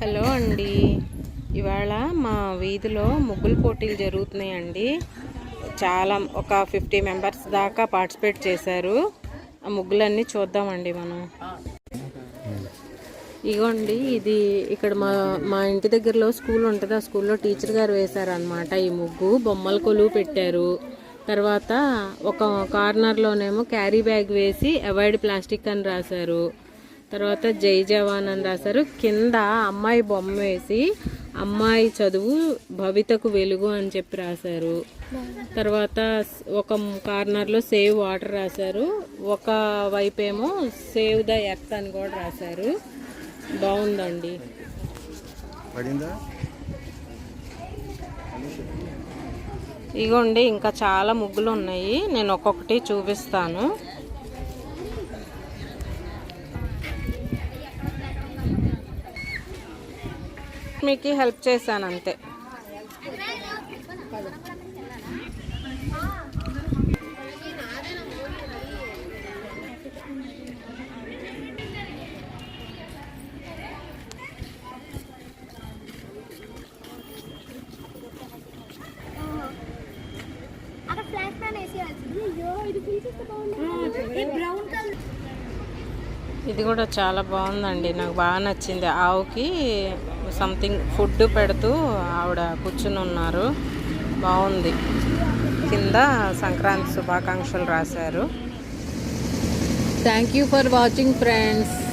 Hello అండి. ఇవాళ మా వీధిలో ముగ్గులు పోటీలు జరుగుతున్నాయండి. చాలా ఒక ఫిఫ్టీ మెంబర్స్ దాకా పార్టిసిపేట్ చేశారు. ఆ ముగ్గులన్నీ చూద్దామండి మనం. ఇగోండి ఇది ఇక్కడ మా మా ఇంటి దగ్గరలో స్కూల్ ఉంటుంది. ఆ స్కూల్లో టీచర్ గారు వేశారనమాట ఈ ముగ్గు. బొమ్మల కొలువు పెట్టారు. తర్వాత ఒక కార్నర్లోనేమో క్యారీ బ్యాగ్ వేసి అవాయిడ్ ప్లాస్టిక్ అని రాశారు. తర్వాత జై జవాన్ అని రాశారు. కింద అమ్మాయి బొమ్మ వేసి అమ్మాయి చదువు భవితకు వెలుగు అని చెప్పి రాశారు. తర్వాత ఒక కార్నర్లో సేవ్ వాటర్ రాశారు. ఒక వైపేమో సేవ్ ద ఎర్త్ అని కూడా రాశారు. బాగుందండి. ఇగోండి ఇంకా చాలా ముగ్గులు ఉన్నాయి. నేను ఒక్కొక్కటి చూపిస్తాను. మీకు హెల్ప్ చేశాను అంతే అక్కడ ఫ్లాష్ ప్యాన్ వేసేయాల్సింది అయ్యో ఇది తీసేస్తే బాగుంది బ్రౌన్ కలర్ ఇది కూడా చాలా బాగుందండి. నాకు బాగా నచ్చింది. ఆవుకి సంథింగ్ ఫుడ్ పెడుతూ ఆవిడ కూర్చుని ఉన్నారు. బాగుంది. కింద సంక్రాంతి శుభాకాంక్షలు రాశారు. Thank you for watching friends